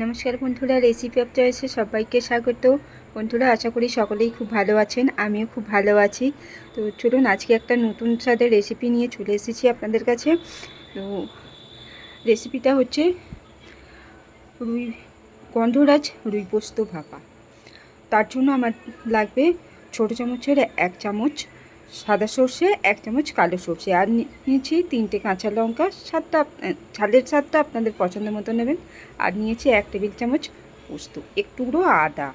নমস্কার বন্ধুরা recipe of চয়েসে সবাইকে স্বাগত। বন্ধুরা, আশা করি সকলেই খুব ভালো আছেন, আমিও খুব ভালো আছি। তো চলুন, আজকে একটা নতুন স্বাদের রেসিপি নিয়ে চলে এসেছি আপনাদের কাছে। তো রেসিপিটা হচ্ছে রুই গন্ধরাজ রুই পোস্ত ভাপা। তার জন্য আমার লাগবে ছোটো চামচের এক চামচ সাদা সর্ষে, এক চামচ কালো সর্ষে। আর নিয়েছি তিনটে কাঁচা লঙ্কা। সাতটা ঝালের স্বাদটা আপনাদের পছন্দ মতো নেবেন। আর নিয়েছি এক টেবিল চামচ পোস্ত একটুকরো আদা।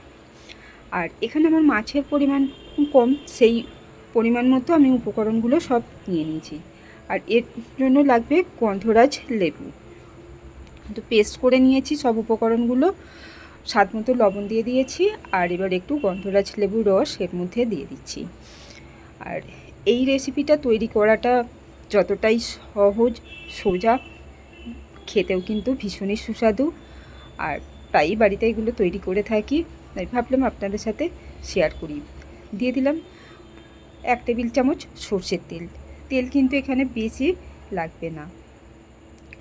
আর এখানে আমার মাছের পরিমাণ কম, সেই পরিমাণ মতো আমি উপকরণগুলো সব নিয়ে নিয়েছি। আর এর জন্য লাগবে গন্ধরাজ লেবু। তো পেস্ট করে নিয়েছি সব উপকরণগুলো। স্বাদ মতো লবণ দিয়ে দিয়েছি। আর এবার একটু গন্ধরাজ লেবু রস এর মধ্যে দিয়ে দিচ্ছি। আর এই রেসিপিটা তৈরি করাটা যতটাই সহজ, সোজা, খেতেও কিন্তু ভীষণই সুস্বাদু। আর প্রায়ই বাড়িতে এগুলো তৈরি করে থাকি, তাই ভাবলাম আপনাদের সাথে শেয়ার করি। দিয়ে দিলাম এক টেবিল চামচ সর্ষের তেল। তেল কিন্তু এখানে বেশি লাগবে না।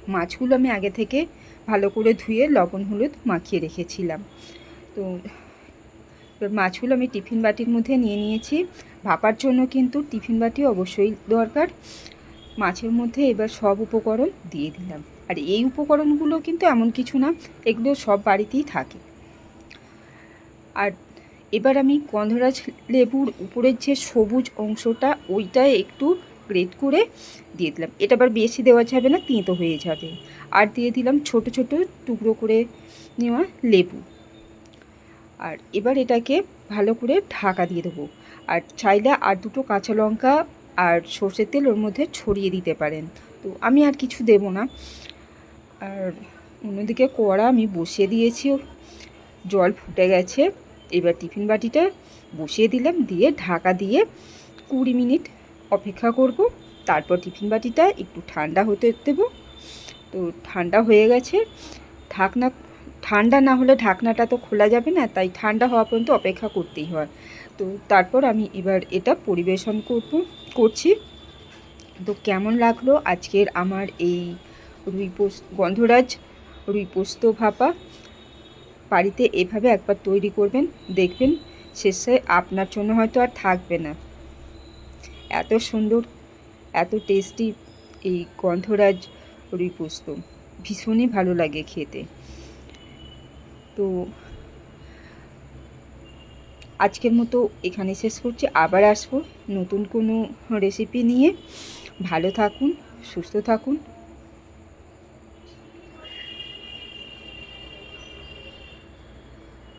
মাছগুলো আমি আগে থেকে ভালো করে ধুয়ে লবণ, হলুদ মাখিয়ে রেখেছিলাম। তো মাছগুলো আমি টিফিন বাটির মধ্যে নিয়ে নিয়েছি। ভাপার জন্য কিন্তু টিফিন বাটি অবশ্যই দরকার। মাছের মধ্যে এবার সব উপকরণ দিয়ে দিলাম। আর এই উপকরণগুলো কিন্তু এমন কিছু না, এগুলো সব বাড়িতেই থাকে। আর এবার আমি গন্ধরাজ লেবুর উপরের যে সবুজ অংশটা ওইটা একটু গ্রেট করে দিয়ে দিলাম। এটা আবার বেশি দেওয়া যাবে না, তিঁতো হয়ে যাবে। আর দিয়ে দিলাম ছোট ছোট টুকরো করে নেওয়া লেবু। আর এবার এটাকে ভালো করে ঢাকা দিয়ে দেবো। আর চাইলে আর দুটো কাঁচা লঙ্কা আর সর্ষের তেল ওর মধ্যে ছড়িয়ে দিতে পারেন। তো আমি আর কিছু দেব না। আর অন্যদিকে কড়া আমি বসিয়ে দিয়েছি। জল ফুটে গেছে। এবার টিফিন বাটিটা বসিয়ে দিলাম। দিয়ে ঢাকা দিয়ে কুড়ি মিনিট অপেক্ষা করব। তারপর টিফিন বাটিটা একটু ঠান্ডা হতে দেবো। তো ঠান্ডা হয়ে গেছে। ঢাকনা ঠান্ডা না হলে ঢাকনাটা তো খোলা যাবে না, তাই ঠান্ডা হওয়া পর্যন্ত অপেক্ষা করতেই হয়। তো তারপর আমি এবার এটা পরিবেশন করব, করছি। তো কেমন লাগল আজকের আমার এই রুই পোস্ত, গন্ধরাজ রুই পোস্ত ভাপা? বাড়িতে এভাবে একবার তৈরি করবেন, দেখবেন শেষে আপনার জন্য হয়তো আর থাকবে না। এত সুন্দর, এত টেস্টি এই গন্ধরাজ রুই পোস্ত, ভীষণই ভালো লাগে খেতে। তো আজকের মতো এখানে শেষ করছি। আবার আসব নতুন কোনো রেসিপি নিয়ে। ভালো থাকুন, সুস্থ থাকুন।